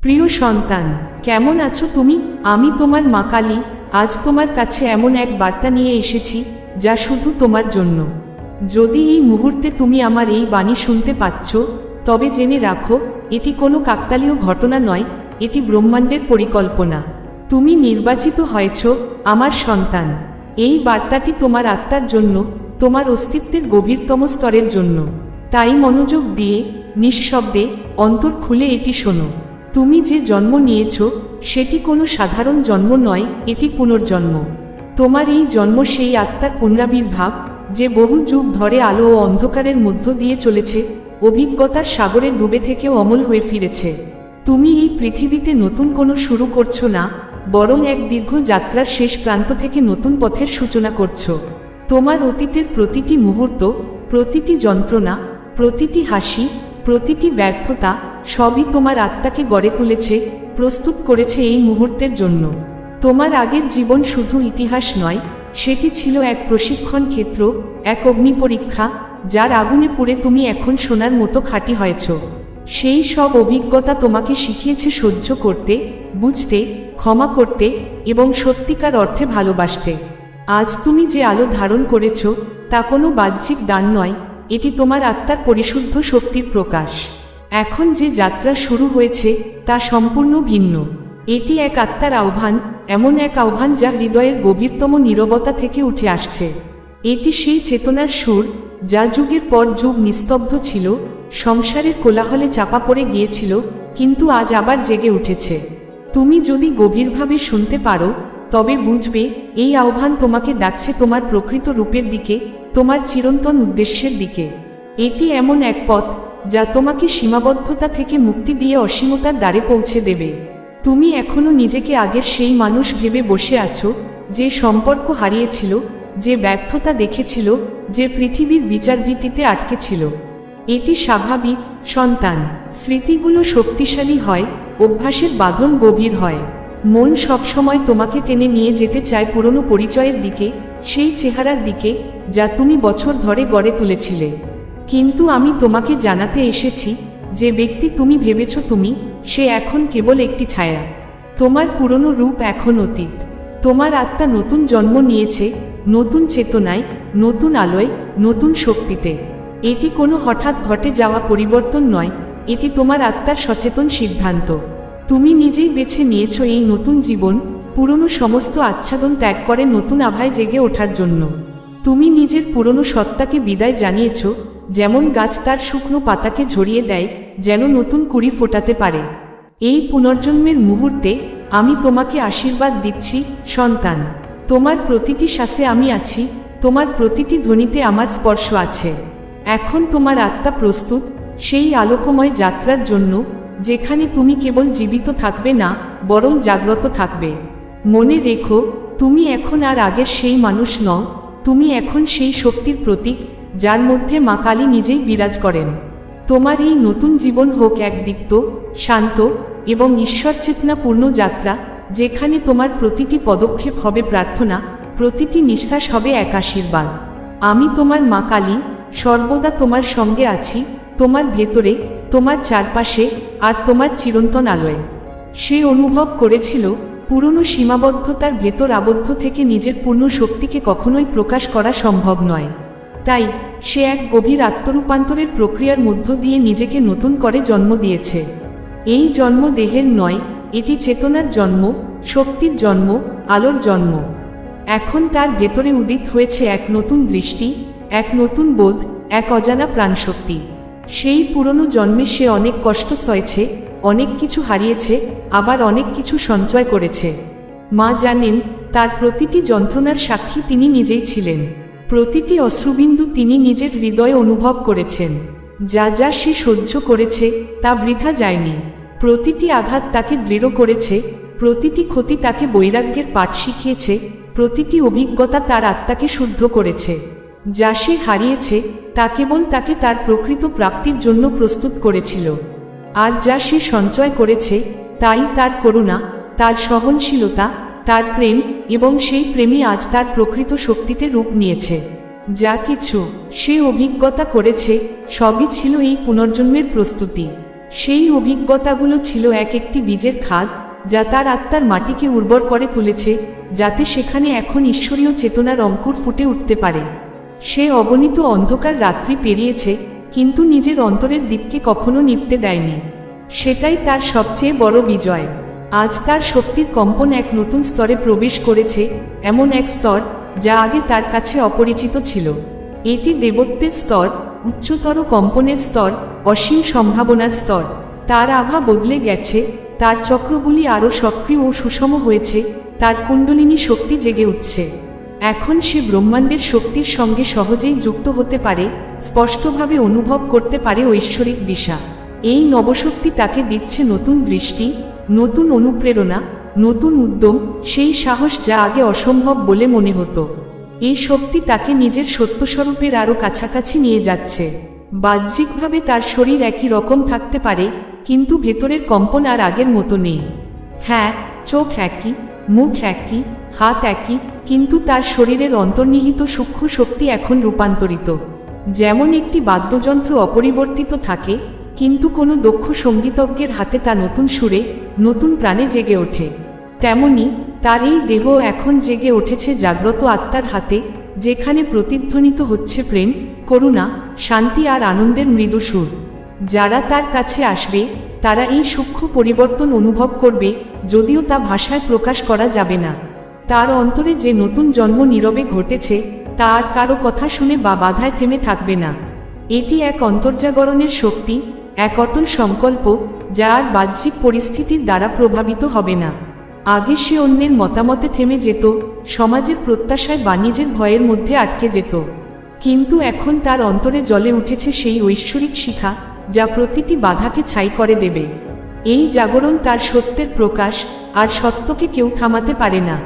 প্রিয় সন্তান, কেমন আছো তুমি? আমি তোমার মা কালী। আজ তোমার কাছে এমন এক বার্তা নিয়ে এসেছি, যা শুধু তোমার জন্য। যদি এই মুহূর্তে তুমি আমার এই বাণী শুনতে পাচ্ছ, তবে জেনে রাখো, এটি কোনো কাকতালীয় ঘটনা নয়, এটি ব্রহ্মাণ্ডের পরিকল্পনা। তুমি নির্বাচিত হয়েছ, আমার সন্তান। এই বার্তাটি তোমার আত্মার জন্য, তোমার অস্তিত্বের গভীরতম স্তরের জন্য। তাই মনোযোগ দিয়ে, নিঃশব্দে, অন্তর খুলে এটি শোনো। তুমি যে জন্ম নিয়েছ, সেটি কোনো সাধারণ জন্ম নয়, এটি পুনর্জন্ম। তোমার এই জন্ম সেই আত্মার পুনরাবির্ভাব, যে বহু যুগ ধরে আলো ও অন্ধকারের মধ্য দিয়ে চলেছে, অভিজ্ঞতার সাগরের ডুবে থেকেও অমল হয়ে ফিরেছে। তুমি এই পৃথিবীতে নতুন কোনো শুরু করছ না, বরং এক দীর্ঘ যাত্রার শেষ প্রান্ত থেকে নতুন পথের সূচনা করছ। তোমার অতীতের প্রতিটি মুহূর্ত, প্রতিটি যন্ত্রণা, প্রতিটি হাসি, প্রতিটি ব্যর্থতা সবই তোমার আত্মাকে গড়ে তুলেছে, প্রস্তুত করেছে এই মুহূর্তের জন্য। তোমার আগের জীবন শুধু ইতিহাস নয়, সেটি ছিল এক প্রশিক্ষণ ক্ষেত্র, এক অগ্নিপরীক্ষা যার আগুনে পুড়ে তুমি এখন সোনার মতো খাঁটি হয়েছ। সেই সব অভিজ্ঞতা তোমাকে শিখিয়েছে সহ্য করতে, বুঝতে, ক্ষমা করতে এবং সত্যিকার অর্থে ভালোবাসতে। আজ তুমি যে আলো ধারণ করেছ, তা কোনো বাহ্যিক দান নয়, এটি তোমার আত্মার পরিশুদ্ধ শক্তির প্রকাশ। এখন যে যাত্রা শুরু হয়েছে, তা সম্পূর্ণ ভিন্ন। এটি এক আত্মার আহ্বান, এমন এক আহ্বান যা হৃদয়ের গভীরতম নীরবতা থেকে উঠে আসছে। এটি সেই চেতনার সুর, যা যুগের পর যুগ নিস্তব্ধ ছিল, সংসারের কোলাহলে চাপা পড়ে গিয়েছিল, কিন্তু আজ আবার জেগে উঠেছে। তুমি যদি গভীরভাবে শুনতে পারো, তবে বুঝবে, এই আহ্বান তোমাকে ডাকছে তোমার প্রকৃত রূপের দিকে, তোমার চিরন্তন উদ্দেশ্যের দিকে। এটি এমন এক পথ যা তোমাকে সীমাবদ্ধতা থেকে মুক্তি দিয়ে অসীমতার দ্বারে পৌঁছে দেবে। তুমি এখনও নিজেকে আগের সেই মানুষ ভেবে বসে আছো, যে সম্পর্ক হারিয়েছিল, যে ব্যর্থতা দেখেছিল, যে পৃথিবীর বিচারভিত্তিতে আটকে ছিল। এটি স্বাভাবিক, সন্তান। স্মৃতিগুলো শক্তিশালী হয়, অভ্যাসের বাঁধন গভীর হয়। মন সবসময় তোমাকে টেনে নিয়ে যেতে চায় পুরনো পরিচয়ের দিকে, সেই চেহারার দিকে, যা তুমি বছর ধরে গড়ে তুলেছিলে। কিন্তু আমি তোমাকে জানাতে এসেছি, যে ব্যক্তি তুমি ভেবেছ তুমি, সে এখন কেবল একটি ছায়া। তোমার পুরনো রূপ এখন অতীত। তোমার আত্মা নতুন জন্ম নিয়েছে, নতুন চেতনায়, নতুন আলোয়, নতুন শক্তিতে। এটি কোনো হঠাৎ ঘটে যাওয়া পরিবর্তন নয়, এটি তোমার আত্মার সচেতন সিদ্ধান্ত। তুমি নিজেই বেছে নিয়েছ এই নতুন জীবন, পুরনো সমস্ত আচ্ছাদন ত্যাগ করে নতুন আভায় জেগে ওঠার জন্য। তুমি নিজের পুরনো সত্তাকে বিদায় জানিয়েছ যেমন গাছ তার শুকনো পাতাকে ঝরিয়ে দেয়, যেন নতুন কুড়ি ফোটাতে পারে। এই পুনর্জন্মের মুহূর্তে আমি তোমাকে আশীর্বাদ দিচ্ছি, সন্তান। তোমার প্রতিটি শ্বাসে আমি আছি, তোমার প্রতিটি ধ্বনিতে আমার স্পর্শ আছে। এখন তোমার আত্মা প্রস্তুত, সেই আলোকময় যাত্রার জন্য, যেখানে তুমি কেবল জীবিত থাকবে না, বরং জাগ্রত থাকবে। মনে রেখো, তুমি এখন আর আগের সেই মানুষ নও, তুমি এখন সেই শক্তির প্রতীক যার মধ্যে মা কালী নিজেই বিরাজ করেন। তোমার এই নতুন জীবন হোক এক দীপ্ত শান্ত এবং ঈশ্বর চেতনাপূর্ণ যাত্রা, যেখানে তোমার প্রতিটি পদক্ষেপ হবে প্রার্থনা, প্রতিটি নিঃশ্বাস হবে এক আশীর্বাদ। আমি তোমার মা কালী, সর্বদা তোমার সঙ্গে আছি, তোমার ভেতরে, তোমার চারপাশে আর তোমার চিরন্তন আলোয়। সে অনুভব করেছিল, পুরনো সীমাবদ্ধতার ভেতর আবদ্ধ থেকে নিজের পূর্ণ শক্তিকে কখনোই প্রকাশ করা সম্ভব নয়। তাই সে এক গভীর আত্মরূপান্তরের প্রক্রিয়ার মধ্য দিয়ে নিজেকে নতুন করে জন্ম দিয়েছে। এই জন্ম দেহের নয়, এটি চেতনার জন্ম, শক্তির জন্ম, আলোর জন্ম। এখন তার ভেতরে উদিত হয়েছে এক নতুন দৃষ্টি, এক নতুন বোধ, এক অজানা প্রাণশক্তি। সেই পুরনো জন্মে সে অনেক কষ্ট সয়েছে, অনেক কিছু হারিয়েছে, আবার অনেক কিছু সঞ্চয় করেছে। মা জানেন, তার প্রতিটি যন্ত্রণার সাক্ষী তিনি নিজেই ছিলেন। প্রতিটি অশ্রুবিন্দু তিনি নিজের হৃদয়ে অনুভব করেছেন। যা যা সে সহ্য করেছে, তা বৃথা যায়নি। প্রতিটি আঘাত তাকে দৃঢ় করেছে, প্রতিটি ক্ষতি তাকে বৈরাগ্যের পাঠ শিখিয়েছে, প্রতিটি অভিজ্ঞতা তার আত্মাকে শুদ্ধ করেছে। যা সে হারিয়েছে, তা কেবল তাকে তার প্রকৃত প্রাপ্তির জন্য প্রস্তুত করেছিল। আর যা সে সঞ্চয় করেছে, তাই তার করুণা, তার সহনশীলতা তার প্রেম এবং সেই প্রেমই আজ তার প্রকৃত শক্তিতে রূপ নিয়েছে। যা কিছু সে অভিজ্ঞতা করেছে, সবই ছিল এই পুনর্জন্মের প্রস্তুতি। সেই অভিজ্ঞতাগুলো ছিল এক একটি বীজের খাদ যা তার আত্মার মাটিকে উর্বর করে তুলেছে, যাতে সেখানে এখন ঈশ্বরীয় চেতনার অঙ্কুর ফুটে উঠতে পারে। সে অগণিত অন্ধকার রাত্রি পেরিয়েছে, কিন্তু নিজের অন্তরের দিককে কখনো নিপতে দেয়নি। সেটাই তার সবচেয়ে বড় বিজয়। আজ তার শক্তির কম্পন এক নতুন স্তরে প্রবেশ করেছে, এমন এক স্তর যা আগে তার কাছে অপরিচিত ছিল। এটি দেবত্বের স্তর, উচ্চতর কম্পনের স্তর, অসীম সম্ভাবনার স্তর। তার আভা বদলে গেছে, তার চক্রগুলি আরও সক্রিয় ও সুষম হয়েছে, তার কুণ্ডলিনী শক্তি জেগে উঠছে। এখন সে ব্রহ্মাণ্ডের শক্তির সঙ্গে সহজেই যুক্ত হতে পারে, স্পষ্টভাবে অনুভব করতে পারে ঐশ্বরিক দিশা। এই নবশক্তি তাকে দিচ্ছে নতুন দৃষ্টি নতুন অনুপ্রেরণা, নতুন উদ্যম, সেই সাহস যা আগে অসম্ভব বলে মনে হতো। এই শক্তি তাকে নিজের সত্যস্বরূপের আরও কাছাকাছি নিয়ে যাচ্ছে। বাহ্যিকভাবে তার শরীর একই রকম থাকতে পারে, কিন্তু ভেতরের কম্পন আর আগের মতো নেই। হ্যাঁ চোখ একই, মুখ একই, হাত একই, কিন্তু তার শরীরের অন্তর্নিহিত সূক্ষ্ম শক্তি এখন রূপান্তরিত। যেমন একটি বাদ্যযন্ত্র অপরিবর্তিত থাকে কিন্তু কোনো দক্ষ সঙ্গীতজ্ঞের হাতে তা নতুন সুরে, নতুন প্রাণে জেগে ওঠে। তেমনি তার এই দেহ এখন জেগে উঠেছে জাগ্রত আত্মার হাতে, যেখানে প্রতিধ্বনিত হচ্ছে প্রেম, করুণা, শান্তি আর আনন্দের মৃদু সুর। যারা তার কাছে আসবে, তারা এই সূক্ষ্ম পরিবর্তন অনুভব করবে, যদিও তা ভাষায় প্রকাশ করা যাবে না। তার অন্তরে যে নতুন জন্ম নীরবে ঘটেছে, তা আর কারও কথা শুনে বা বাধায় থেমে থাকবে না। এটি এক অন্তর্জাগরণের শক্তি এক অটল সংকল্প যা আর বাহ্যিক পরিস্থিতির দ্বারা প্রভাবিত হবে না। আগে সে অন্যের মতামতে থেমে যেত, সমাজের প্রত্যাশায় বাণিজ্যের ভয়ের মধ্যে আটকে যেত। কিন্তু এখন তার অন্তরে জলে উঠেছে সেই ঐশ্বরিক শিখা যা প্রতিটি বাধাকে ছাই করে দেবে। এই জাগরণ তার সত্যের প্রকাশ আর সত্যকে কেউ থামাতে পারে না।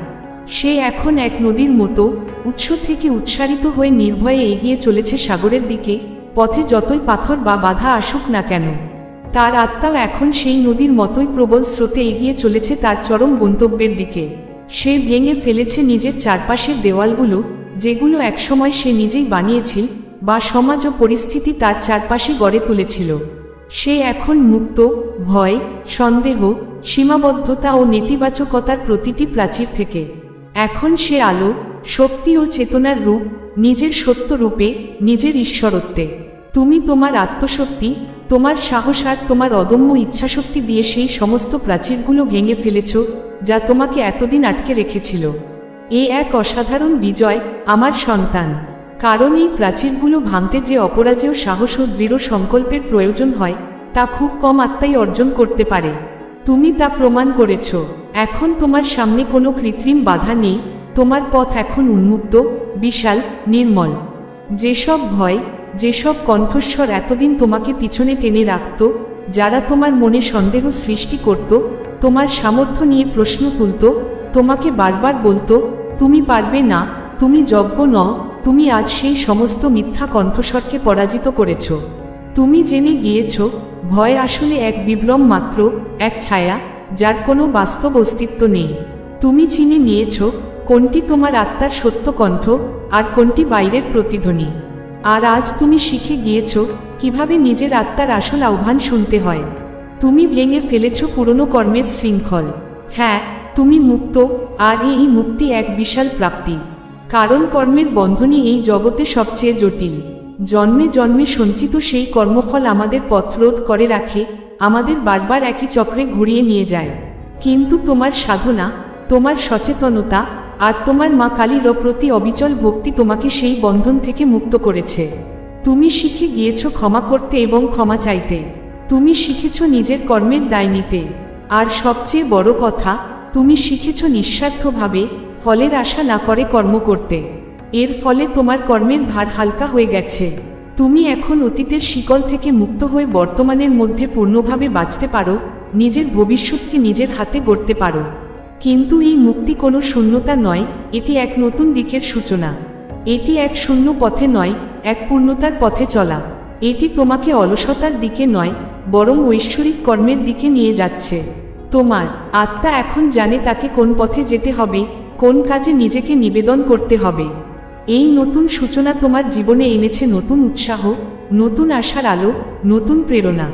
সে এখন এক নদীর মতো উৎস থেকে উৎসারিত হয়ে নির্ভয়ে এগিয়ে চলেছে সাগরের দিকে পথে যতই পাথর বা বাধা আসুক না কেন, তার আত্মাও এখন সেই নদীর মতোই প্রবল স্রোতে এগিয়ে চলেছে তার চরম গন্তব্যের দিকে। সে ভেঙে ফেলেছে নিজের চারপাশের দেওয়ালগুলো, যেগুলো একসময় সে নিজেই বানিয়েছিল বা সমাজ ও পরিস্থিতি তার চারপাশে গড়ে তুলেছিল। সে এখন মুক্ত, ভয়, সন্দেহ, সীমাবদ্ধতা ও নেতিবাচকতার প্রতিটি প্রাচীর থেকে। এখন সে আলো, শক্তি ও চেতনার রূপ, নিজের সত্য রূপে নিজের ঈশ্বরত্বে। তুমি তোমার আত্মশক্তি, তোমার সাহস আর তোমার অদম্য ইচ্ছাশক্তি দিয়ে সেই সমস্ত প্রাচীরগুলো ভেঙে ফেলেছ, যা তোমাকে এতদিন আটকে রেখেছিল। এ এক অসাধারণ বিজয় আমার সন্তান। কারণ এই প্রাচীরগুলো ভাঙতে যে অপরাজেয় সাহস ও দৃঢ় সংকল্পের প্রয়োজন হয়, তা খুব কম আত্মাই অর্জন করতে পারে। তুমি তা প্রমাণ করেছ। এখন তোমার সামনে কোনো কৃত্রিম বাধা নেই, তোমার পথ এখন উন্মুক্ত, বিশাল, নির্মল। যেসব ভয় যেসব কণ্ঠস্বর এতদিন তোমাকে পিছনে টেনে রাখত, যারা তোমার মনে সন্দেহ সৃষ্টি করত, তোমার সামর্থ্য নিয়ে প্রশ্ন তুলত, তোমাকে বারবার বলতো, তুমি পারবে না, তুমি যজ্ঞ ন তুমি আজ সেই সমস্ত মিথ্যা কণ্ঠস্বরকে পরাজিত করেছ। তুমি জেনে গিয়েছ, ভয় আসলে এক বিভ্রম মাত্র, এক ছায়া, যার কোনো বাস্তব অস্তিত্ব নেই। তুমি চিনে নিয়েছ, কোনটি তোমার আত্মার সত্য কণ্ঠ, আর কোনটি বাইরের প্রতিধ্বনি। আর আজ তুমি শিখে গিয়েছ কীভাবে নিজের আত্মার আসল আহ্বান শুনতে হয়। তুমি ভেঙে ফেলেছ পুরনো কর্মের শৃঙ্খল। হ্যাঁ তুমি মুক্ত, আর এই মুক্তি এক বিশাল প্রাপ্তি। কারণ কর্মের বন্ধনই এই জগতে সবচেয়ে জটিল। জন্মে জন্মে সঞ্চিত সেই কর্মফল আমাদের পথরোধ করে রাখে, আমাদের বারবার একই চক্রে ঘুরিয়ে নিয়ে যায়। কিন্তু তোমার সাধনা, তোমার সচেতনতা আর তোমার মা কালীর প্রতি অবিচল ভক্তি তোমাকে সেই বন্ধন থেকে মুক্ত করেছে। তুমি শিখে গিয়েছ ক্ষমা করতে এবং ক্ষমা চাইতে। তুমি শিখেছ নিজের কর্মের দায় নিতে। আর সবচেয়ে বড় কথা, তুমি শিখেছ নিঃস্বার্থভাবে ফলের আশা না করে কর্ম করতে। এর ফলে তোমার কর্মের ভার হালকা হয়ে গেছে। তুমি এখন অতীতের শিকল থেকে মুক্ত হয়ে বর্তমানের মধ্যে পূর্ণভাবে বাঁচতে পারো, নিজের ভবিষ্যৎকে নিজের হাতে গড়তে পারো। কিন্তু এই মুক্তি কোনো শূন্যতা নয়, এটি এক নতুন দিকের সূচনা। এটি এক শূন্য পথে নয়, এক পূর্ণতার পথে চলা। এটি তোমাকে অলসতার দিকে নয়, বরং ঐশ্বরিক কর্মের দিকে নিয়ে যাচ্ছে। তোমার আত্মা এখন জানে তাকে কোন পথে যেতে হবে, কোন কাজে নিজেকে নিবেদন করতে হবে। এই নতুন সূচনা তোমার জীবনে এনেছে নতুন উৎসাহ, নতুন আশার আলো, নতুন প্রেরণা।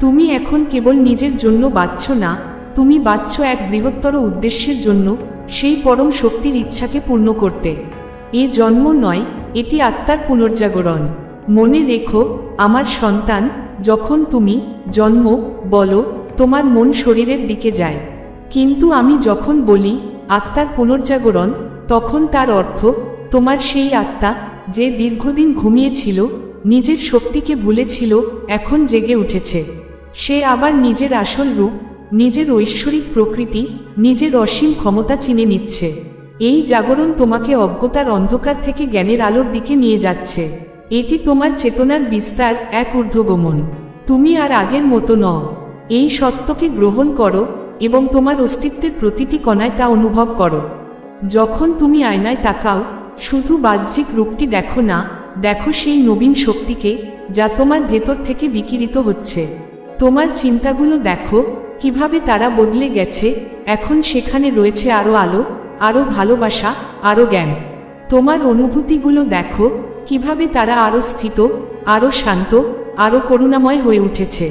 তুমি এখন কেবল নিজের জন্য বাঁচছ না তুমি বাচ্চ এক বৃহত্তর উদ্দেশ্যের জন্য সেই পরম শক্তির ইচ্ছাকে পূর্ণ করতে। এ জন্ম নয়, এটি আত্মার পুনর্জাগরণ। মনে রেখো, আমার সন্তান, যখন তুমি জন্ম, বলো, তোমার মন শরীরের দিকে যায়। কিন্তু আমি যখন বলি, আত্মার পুনর্জাগরণ, তখন তার অর্থ, তোমার সেই আত্মা, যে দীর্ঘদিন ঘুমিয়েছিল, নিজের শক্তিকে ভুলেছিল, এখন জেগে উঠেছে। সে আবার নিজের আসল রূপ নিজের ঐশ্বরিক প্রকৃতি, নিজের অসীম ক্ষমতা চিনে নিচ্ছে। এই জাগরণ তোমাকে অজ্ঞতার অন্ধকার থেকে জ্ঞানের আলোর দিকে নিয়ে যাচ্ছে। এটি তোমার চেতনার বিস্তার, এক ঊর্ধ্বগমন। তুমি আর আগের মতো নও। এই সত্যকে গ্রহণ করো এবং তোমার অস্তিত্বের প্রতিটি কণায় তা অনুভব করো। যখন তুমি আয়নায় তাকাও, শুধু বাহ্যিক রূপটি দেখো না, দেখো সেই নবীন শক্তিকে, যা তোমার ভেতর থেকে বিকিরিত হচ্ছে। তোমার চিন্তাগুলো দেখো কীভাবে তারা বদলে গেছে, এখন সেখানে রয়েছে আরও আলো আরও ভালোবাসা আরও জ্ঞান। তোমার অনুভূতিগুলো দেখো, কীভাবে তারা আরও স্থিত আরও শান্ত আরও করুণাময় হয়ে উঠেছে।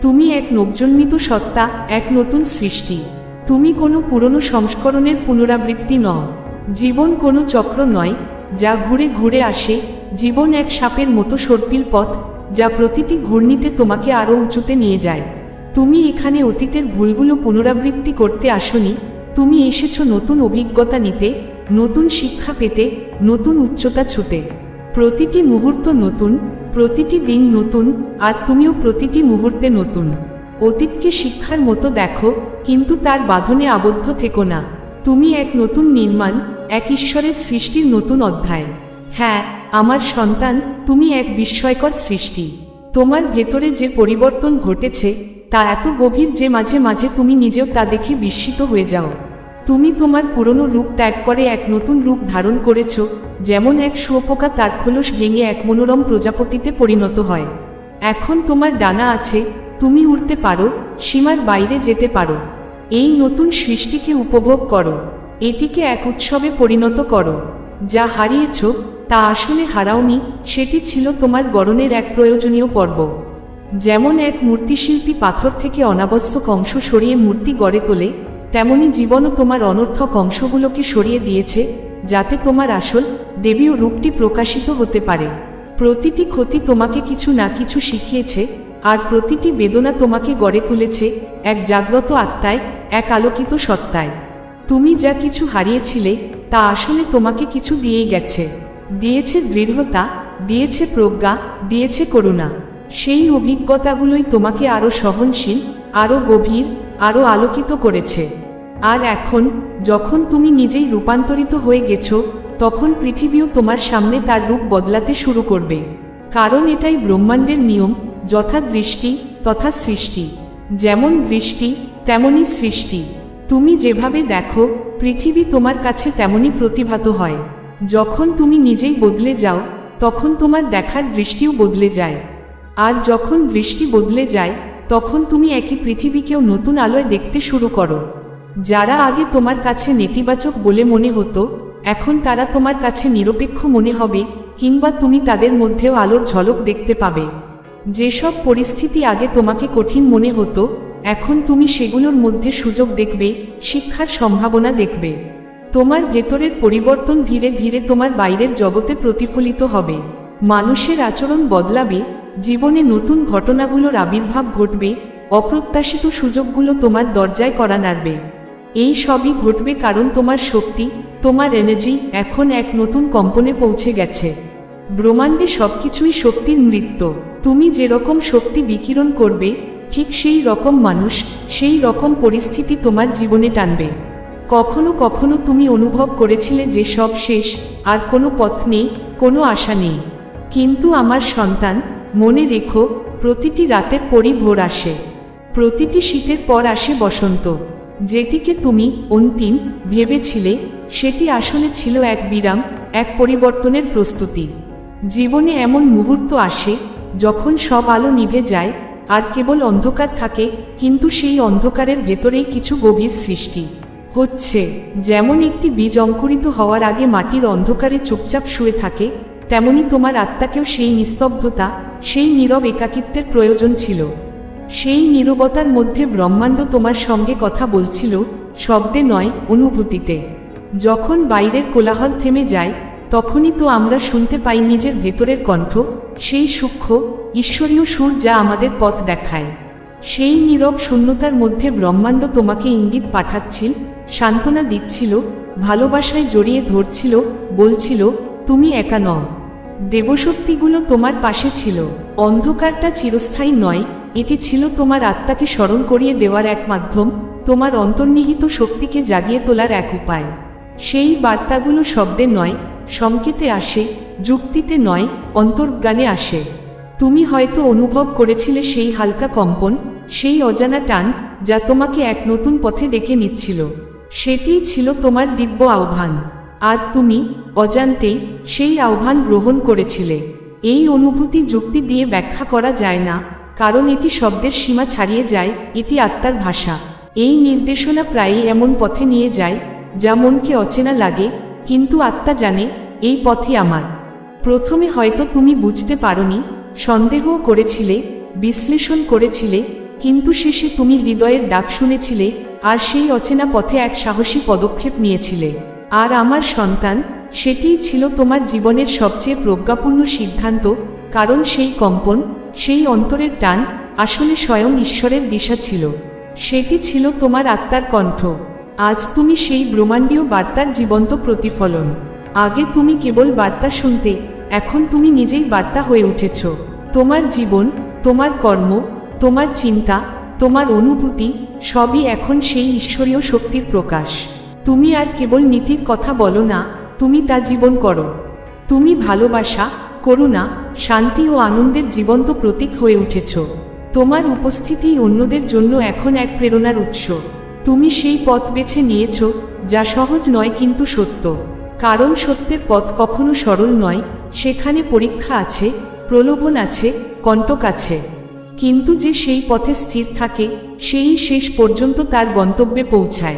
তুমি এক নবজন্মিত সত্তা, এক নতুন সৃষ্টি। তুমি কোনো পুরনো সংস্করণের পুনরাবৃত্তি নও। জীবন কোনো চক্র নয়, যা ঘুরে ঘুরে আসে, জীবন এক সাপের মতো সর্পিল পথ, যা প্রতিটি ঘূর্ণিতে তোমাকে আরও উঁচুতে নিয়ে যায়। তুমি এখানে অতীতের ভুলগুলো পুনরাবৃত্তি করতে আসনি, তুমি এসেছ নতুন অভিজ্ঞতা নিতে, নতুন শিক্ষা পেতে, নতুন উচ্চতা ছুতে। প্রতিটি মুহূর্ত নতুন, প্রতিটি দিন নতুন, আর তুমিও প্রতিটি মুহূর্তে নতুন। অতীতকে শিক্ষার মতো দেখো, কিন্তু তার বাঁধনে আবদ্ধ থেকো না। তুমি এক নতুন নির্মাণ, এক ঈশ্বরের সৃষ্টির নতুন অধ্যায়। হ্যাঁ আমার সন্তান, তুমি এক বিস্ময়কর সৃষ্টি। তোমার ভেতরে যে পরিবর্তন ঘটেছে তা এত গভীর যে মাঝে মাঝে তুমি নিজেও তা দেখে বিস্মিত হয়ে যাও। তুমি তোমার পুরনো রূপ ত্যাগ করে এক নতুন রূপ ধারণ করেছ, যেমন এক শুয়োপোকা তার খোলস ভেঙে এক মনোরম প্রজাপতিতে পরিণত হয়। এখন তোমার ডানা আছে, তুমি উড়তে পারো, সীমার বাইরে যেতে পারো। এই নতুন সৃষ্টিকে উপভোগ করো, এটিকে এক উৎসবে পরিণত করো। যা হারিয়েছ, তা আসলে হারাওনি, সেটি ছিল তোমার গড়নের এক প্রয়োজনীয় পর্ব। যেমন এক মূর্তিশিল্পী পাথর থেকে অনাবশ্যক অংশ সরিয়ে মূর্তি গড়ে তোলে, তেমনি জীবনও তোমার অনর্থক অংশগুলোকে সরিয়ে দিয়েছে, যাতে তোমার আসল, দেবীয় রূপটি প্রকাশিত হতে পারে। প্রতিটি ক্ষতি তোমাকে কিছু না কিছু শিখিয়েছে, আর প্রতিটি বেদনা তোমাকে গড়ে তুলেছে, এক জাগ্রত আত্মায়, এক আলোকিত সত্তায়। তুমি যা কিছু হারিয়েছিলে, তা আসলে তোমাকে কিছু দিয়েই গেছে। দিয়েছে দৃঢ়তা, দিয়েছে প্রজ্ঞা, দিয়েছে করুণা। সেই অভিজ্ঞতাগুলোই তোমাকে আরও সহনশীল আরও গভীর আরও আলোকিত করেছে। আর এখন, যখন তুমি নিজেই রূপান্তরিত হয়ে গেছো, তখন পৃথিবীও তোমার সামনে তার রূপ বদলাতে শুরু করবে। কারণ এটাই ব্রহ্মাণ্ডের নিয়ম, যথা দৃষ্টি, তথা সৃষ্টি। যেমন দৃষ্টি, তেমনই সৃষ্টি। তুমি যেভাবে দেখো, পৃথিবী তোমার কাছে তেমনই প্রতিভাত হয়। যখন তুমি নিজেই বদলে যাও, তখন তোমার দেখার দৃষ্টিও বদলে যায়। আর যখন দৃষ্টি বদলে যায়, তখন তুমি একই পৃথিবীকেও নতুন আলোয় দেখতে শুরু করো। যারা আগে তোমার কাছে নেতিবাচক বলে মনে হতো, এখন তারা তোমার কাছে নিরপেক্ষ মনে হবে, কিংবা তুমি তাদের মধ্যেও আলোর ঝলক দেখতে পাবে। যেসব পরিস্থিতি আগে তোমাকে কঠিন মনে হতো, এখন তুমি সেগুলোর মধ্যে সুযোগ দেখবে, শিক্ষার সম্ভাবনা দেখবে। তোমার ভেতরের পরিবর্তন ধীরে ধীরে তোমার বাইরের জগতে প্রতিফলিত হবে। মানুষের আচরণ বদলাবে জীবনে নতুন ঘটনাগুলোর আবির্ভাব ঘটবে, অপ্রত্যাশিত সুযোগগুলো তোমার দরজায় করা নাড়বে। এই সবই ঘটবে কারণ তোমার শক্তি, তোমার এনার্জি এখন এক নতুন কম্পনে পৌঁছে গেছে। ব্রহ্মাণ্ডে সবকিছুই শক্তির নৃত্য। তুমি যেরকম শক্তি বিকিরণ করবে, ঠিক সেই রকম মানুষ, সেই রকম পরিস্থিতি তোমার জীবনে টানবে। কখনো কখনো তুমি অনুভব করেছিলে যে সব শেষ, আর কোনো পথ নেই, কোনো আশা নেই। কিন্তু আমার সন্তান মনে রেখো, প্রতিটি রাতের পরই ভোর আসে। প্রতিটি শীতের পর আসে বসন্ত। যেটিকে তুমি অন্তিম ভেবেছিলে, সেটি আসলে ছিল এক বিরাম, এক পরিবর্তনের প্রস্তুতি। জীবনে এমন মুহূর্ত আসে, যখন সব আলো নিভে যায়, আর কেবল অন্ধকার থাকে, কিন্তু সেই অন্ধকারের ভেতরেই কিছু গভীর সৃষ্টি হচ্ছে। যেমন একটি বীজ অঙ্কুরিত হওয়ার আগে মাটির অন্ধকারে চুপচাপ শুয়ে থাকে, তেমনি তোমার আত্মাকেও সেই নিস্তব্ধতা সেই নীরব একাকিত্বের প্রয়োজন ছিল। সেই নীরবতার মধ্যে ব্রহ্মাণ্ড তোমার সঙ্গে কথা বলছিল, শব্দে নয়, অনুভূতিতে। যখন বাইরের কোলাহল থেমে যায়, তখনই তো আমরা শুনতে পাই নিজের ভেতরের কণ্ঠ, সেই সূক্ষ্ম, ঈশ্বরীয় সুর যা আমাদের পথ দেখায়। সেই নীরব শূন্যতার মধ্যে ব্রহ্মাণ্ড তোমাকে ইঙ্গিত পাঠাচ্ছিল, সান্ত্বনা দিচ্ছিল, ভালোবাসায় জড়িয়ে ধরছিল, বলছিল, তুমি একা নও। দেবশক্তিগুলো তোমার পাশে ছিল। অন্ধকারটা চিরস্থায়ী নয়, এটি ছিল তোমার আত্মাকে স্মরণ করিয়ে দেওয়ার এক মাধ্যম, তোমার অন্তর্নিহিত শক্তিকে জাগিয়ে তোলার এক উপায়। সেই বার্তাগুলো শব্দে নয়, সংকেতে আসে, যুক্তিতে নয়, অন্তর্জ্ঞানে আসে। তুমি হয়তো অনুভব করেছিলে সেই হালকা কম্পন, সেই অজানা টান, যা তোমাকে এক নতুন পথে ডেকে নিচ্ছিল। সেটিই ছিল তোমার দিব্য আহ্বান। আর তুমি অজান্তেই সেই আহ্বান গ্রহণ করেছিলে। এই অনুভূতি যুক্তি দিয়ে ব্যাখ্যা করা যায় না, কারণ এটি শব্দের সীমা ছাড়িয়ে যায়, এটি আত্মার ভাষা। এই নির্দেশনা প্রায়ই এমন পথে নিয়ে যায়, যা মনকে অচেনা লাগে, কিন্তু আত্মা জানে, এই পথই আমার। প্রথমে হয়তো তুমি বুঝতে পারোনি, সন্দেহও করেছিলে, বিশ্লেষণ করেছিলে, কিন্তু শেষে তুমি হৃদয়ের ডাক শুনেছিলে, আর সেই অচেনা পথে এক সাহসী পদক্ষেপ নিয়েছিলে। আর আমার সন্তান, সেটিই ছিল তোমার জীবনের সবচেয়ে প্রজ্ঞাপূর্ণ সিদ্ধান্ত, কারণ সেই কম্পন, সেই অন্তরের টান আসলে স্বয়ং ঈশ্বরের দিশা ছিল। সেটি ছিল তোমার আত্মার কণ্ঠ। আজ তুমি সেই ব্রহ্মাণ্ডীয় বার্তার জীবন্ত প্রতিফলন। আগে তুমি কেবল বার্তা শুনতে, এখন তুমি নিজেই বার্তা হয়ে উঠেছ। তোমার জীবন, তোমার কর্ম, তোমার চিন্তা, তোমার অনুভূতি, সবই এখন সেই ঈশ্বরীয় শক্তির প্রকাশ। তুমি আর কেবল নীতির কথা বলো না, তুমি তা জীবন করো। তুমি ভালোবাসা, করুণা, শান্তি ও আনন্দের জীবন্ত প্রতীক হয়ে উঠেছ। তোমার উপস্থিতি অন্যদের জন্য এখন এক প্রেরণার উৎস। তুমি সেই পথ বেছে নিয়েছ, যা সহজ নয় কিন্তু সত্য। কারণ সত্যের পথ কখনো সরল নয়, সেখানে পরীক্ষা আছে, প্রলোভন আছে, কণ্টক আছে। কিন্তু যে সেই পথে স্থির থাকে, সেই শেষ পর্যন্ত তার গন্তব্যে পৌঁছায়।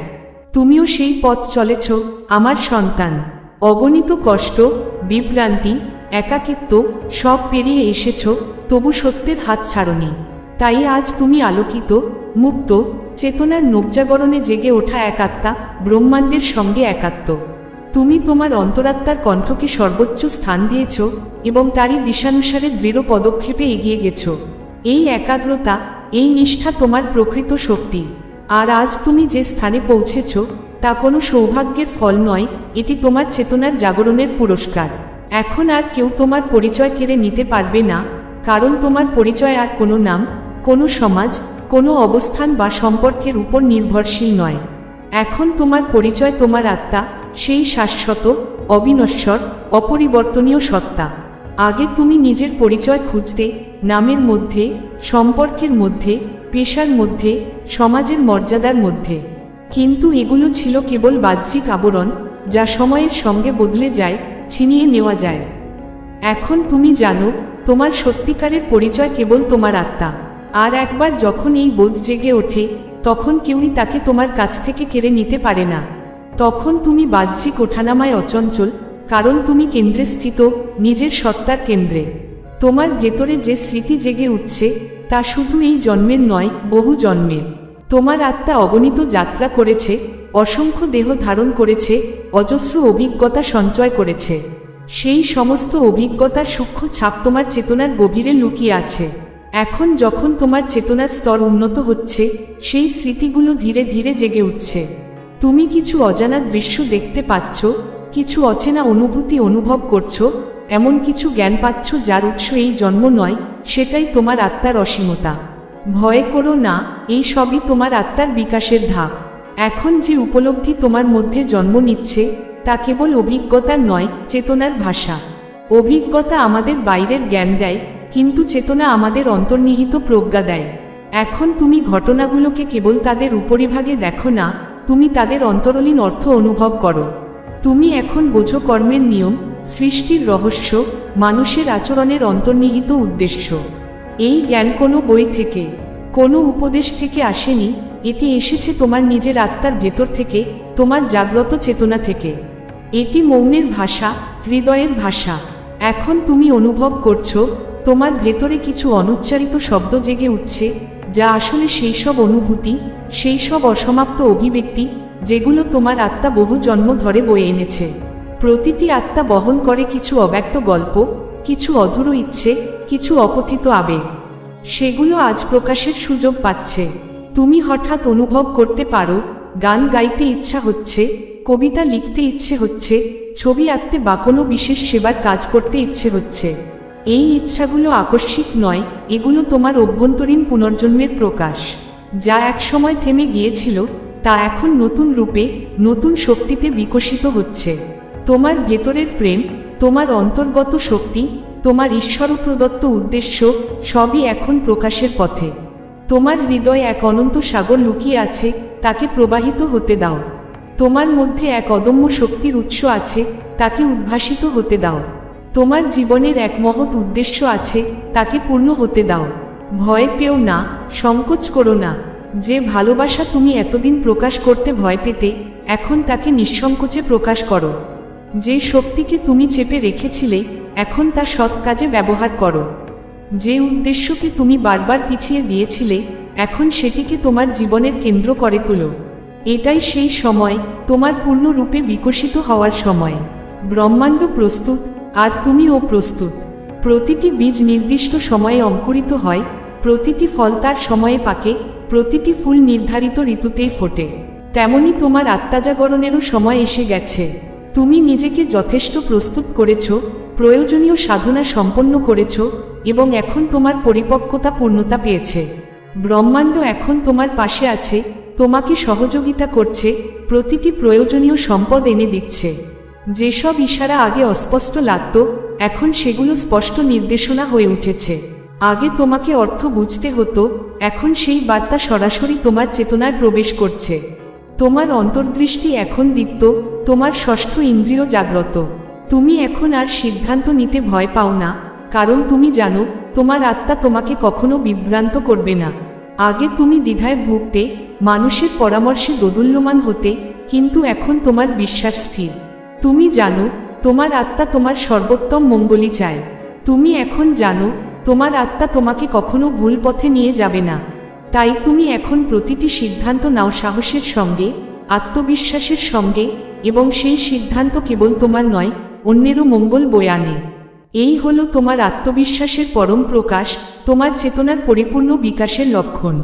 তুমিও সেই পথ চলেছ, আমার সন্তান। অগণিত কষ্ট, বিভ্রান্তি, একাকিত্ব, সব পেরিয়ে এসেছ, তবু সত্যের হাত ছাড়নি। তাই আজ তুমি আলোকিত, মুক্ত, চেতনার নবজাগরণে জেগে ওঠা একাত্মা, ব্রহ্মাণ্ডের সঙ্গে একাত্ম। তুমি তোমার অন্তরাত্মার কণ্ঠকে সর্বোচ্চ স্থান দিয়েছ এবং তারই দিশানুসারে দৃঢ় পদক্ষেপে এগিয়ে গেছ। এই একাগ্রতা, এই নিষ্ঠা তোমার প্রকৃত শক্তি। আর আজ তুমি যে স্থানে পৌঁছেছ, তা কোনো সৌভাগ্যের ফল নয়, এটি তোমার চেতনার জাগরণের পুরস্কার। এখন আর কেউ তোমার পরিচয় কেড়ে নিতে পারবে না, কারণ তোমার পরিচয় আর কোনো নাম, কোনো সমাজ, কোনো অবস্থান বা সম্পর্কের উপর নির্ভরশীল নয়। এখন তোমার পরিচয় তোমার আত্মা, সেই শাশ্বত, অবিনশ্বর, অপরিবর্তনীয় সত্তা। আগে তুমি নিজের পরিচয় খুঁজতে নামের মধ্যে, সম্পর্কের মধ্যে, পেশার মধ্যে, সমাজের মর্যাদার মধ্যে। কিন্তু এগুলো ছিল কেবল বাহ্যিক আবরণ, যা সময়ের সঙ্গে বদলে যায়, ছিনিয়ে নেওয়া যায়। এখন তুমি জানো, তোমার সত্যিকারের পরিচয় কেবল তোমার আত্মা। আর একবার যখন এই বোধ জেগে ওঠে, তখন কেউই তাকে তোমার কাছ থেকে কেড়ে নিতে পারে না। তখন তুমি বাহ্যিক ওঠানামায় অচঞ্চল, কারণ তুমি কেন্দ্রে স্থিত, নিজের সত্তার কেন্দ্রে। তোমার ভেতরে যে স্মৃতি জেগে উঠছে, তা শুধু এই জন্মের নয়, বহু জন্মের। তোমার আত্মা অগণিত যাত্রা করেছে, অসংখ্য দেহ ধারণ করেছে, অজস্র অভিজ্ঞতা সঞ্চয় করেছে। সেই সমস্ত অভিজ্ঞতার সূক্ষ্ম ছাপ তোমার চেতনার গভীরে লুকিয়ে আছে। এখন যখন তোমার চেতনার স্তর উন্নত হচ্ছে, সেই স্মৃতিগুলো ধীরে ধীরে জেগে উঠছে। তুমি কিছু অজানা দৃশ্য দেখতে পাচ্ছ, কিছু অচেনা অনুভূতি অনুভব করছ এমন কিছু জ্ঞান পাচ্ছ যার উৎস এই জন্ম নয়, সেটাই তোমার আত্মার অসীমতা। ভয় করো না, এই সবই তোমার আত্মার বিকাশের ধাপ। এখন যে উপলব্ধি তোমার মধ্যে জন্ম নিচ্ছে, তা কেবল অভিজ্ঞতার নয়, চেতনার ভাষা। অভিজ্ঞতা আমাদের বাইরের জ্ঞান দেয়, কিন্তু চেতনা আমাদের অন্তর্নিহিত প্রজ্ঞা দেয়। এখন তুমি ঘটনাগুলোকে কেবল তাদের উপরিভাগে দেখো না, তুমি তাদের অন্তরলীন অর্থ অনুভব করো। তুমি এখন বোঝো কর্মের নিয়ম সৃষ্টির রহস্য, মানুষের আচরণের অন্তর্নিহিত উদ্দেশ্য। এই জ্ঞান কোনো বই থেকে, কোনো উপদেশ থেকে আসেনি, এটি এসেছে তোমার নিজের আত্মার ভেতর থেকে, তোমার জাগ্রত চেতনা থেকে। এটি মৌনের ভাষা, হৃদয়ের ভাষা। এখন তুমি অনুভব করছ, তোমার ভেতরে কিছু অনুচ্চারিত শব্দ জেগে উঠছে, যা আসলে সেই সব অনুভূতি, সেই সব অসমাপ্ত অভিব্যক্তি, যেগুলো তোমার আত্মা বহু জন্ম ধরে বয়ে এনেছে। প্রতিটি আত্মা বহন করে কিছু অব্যক্ত গল্প, কিছু অধুরো ইচ্ছে, কিছু অকথিত আবেগ। সেগুলো আজ প্রকাশের সুযোগ পাচ্ছে। তুমি হঠাৎ অনুভব করতে পারো, গান গাইতে ইচ্ছা হচ্ছে, কবিতা লিখতে ইচ্ছে হচ্ছে, ছবি আঁকতে বা কোনো বিশেষ সেবার কাজ করতে ইচ্ছে হচ্ছে। এই ইচ্ছাগুলো আকস্মিক নয়, এগুলো তোমার অভ্যন্তরীণ পুনর্জন্মের প্রকাশ। যা একসময় থেমে গিয়েছিল, তা এখন নতুন রূপে, নতুন শক্তিতে বিকশিত হচ্ছে। তোমার ভেতরের প্রেম, তোমার অন্তর্গত শক্তি, তোমার ঈশ্বর প্রদত্ত উদ্দেশ্য সবই এখন প্রকাশের পথে। তোমার হৃদয়ে এক অনন্ত সাগর লুকিয়ে আছে, তাকে প্রবাহিত হতে দাও। তোমার মধ্যে এক অদম্য শক্তির উৎস আছে, তাকে উদ্ভাসিত হতে দাও। তোমার জীবনের এক মহৎ উদ্দেশ্য আছে, তাকে পূর্ণ হতে দাও। ভয় পেও না, সংকোচ করো না। যে ভালোবাসা তুমি এতদিন প্রকাশ করতে ভয় পেতে, এখন তাকে নিঃসংকোচে প্রকাশ করো। যে শক্তিকে তুমি চেপে রেখেছিলে, এখন তা সৎ কাজে ব্যবহার করো। যে উদ্দেশ্যকে তুমি বারবার পিছিয়ে দিয়েছিলে, এখন সেটিকে তোমার জীবনের কেন্দ্র করে তোলো। এটাই সেই সময়, তোমার পূর্ণরূপে বিকশিত হওয়ার সময়। ব্রহ্মাণ্ড প্রস্তুত, আর তুমিও প্রস্তুত। প্রতিটি বীজ নির্দিষ্ট সময়ে অঙ্কুরিত হয়, প্রতিটি ফল তার সময়ে পাকে, প্রতিটি ফুল নির্ধারিত ঋতুতেই ফোটে। তেমনি তোমার আত্মাজাগরণেরও সময় এসে গেছে। তুমি নিজেকে যথেষ্ট প্রস্তুত করেছ, প্রয়োজনীয় সাধনা সম্পন্ন করেছ, এবং এখন তোমার পরিপক্কতা পূর্ণতা পেয়েছে। ব্রহ্মাণ্ড এখন তোমার পাশে আছে, তোমাকে সহযোগিতা করছে, প্রতিটি প্রয়োজনীয় সম্পদ এনে দিচ্ছে। যেসব ইশারা আগে অস্পষ্ট লাগত, এখন সেগুলো স্পষ্ট নির্দেশনা হয়ে উঠেছে। আগে তোমাকে অর্থ বুঝতে হতো, এখন সেই বার্তা সরাসরি তোমার চেতনায় প্রবেশ করছে। তোমার অন্তর্দৃষ্টি এখন দীপ্ত, তোমার ষষ্ঠ ইন্দ্রিয় জাগ্রত। তুমি এখন আর সিদ্ধান্ত নিতে ভয় পাও না, কারণ তুমি জানো, তোমার আত্মা তোমাকে কখনো বিভ্রান্ত করবে না। আগে তুমি দ্বিধায় ভুগতে, মানুষের পরামর্শে দোদুল্যমান হতে, কিন্তু এখন তোমার বিশ্বাস স্থির। তুমি জানো, তোমার আত্মা তোমার সর্বোত্তম মঙ্গলই চায়। তুমি এখন জানো, তোমার আত্মা তোমাকে কখনো ভুল পথে নিয়ে যাবে না। তাই তুমি এখন প্রতিটি সিদ্ধান্ত নাও সাহসের সঙ্গে, আত্মবিশ্বাসের সঙ্গে, এবং সেই সিদ্ধান্ত কেবল তোমার নয়, অন্যেরও মঙ্গল বয়ে আনে। এই হলো তোমার আত্মবিশ্বাসের পরম প্রকাশ, তোমার চেতনার পরিপূর্ণ বিকাশের লক্ষণ।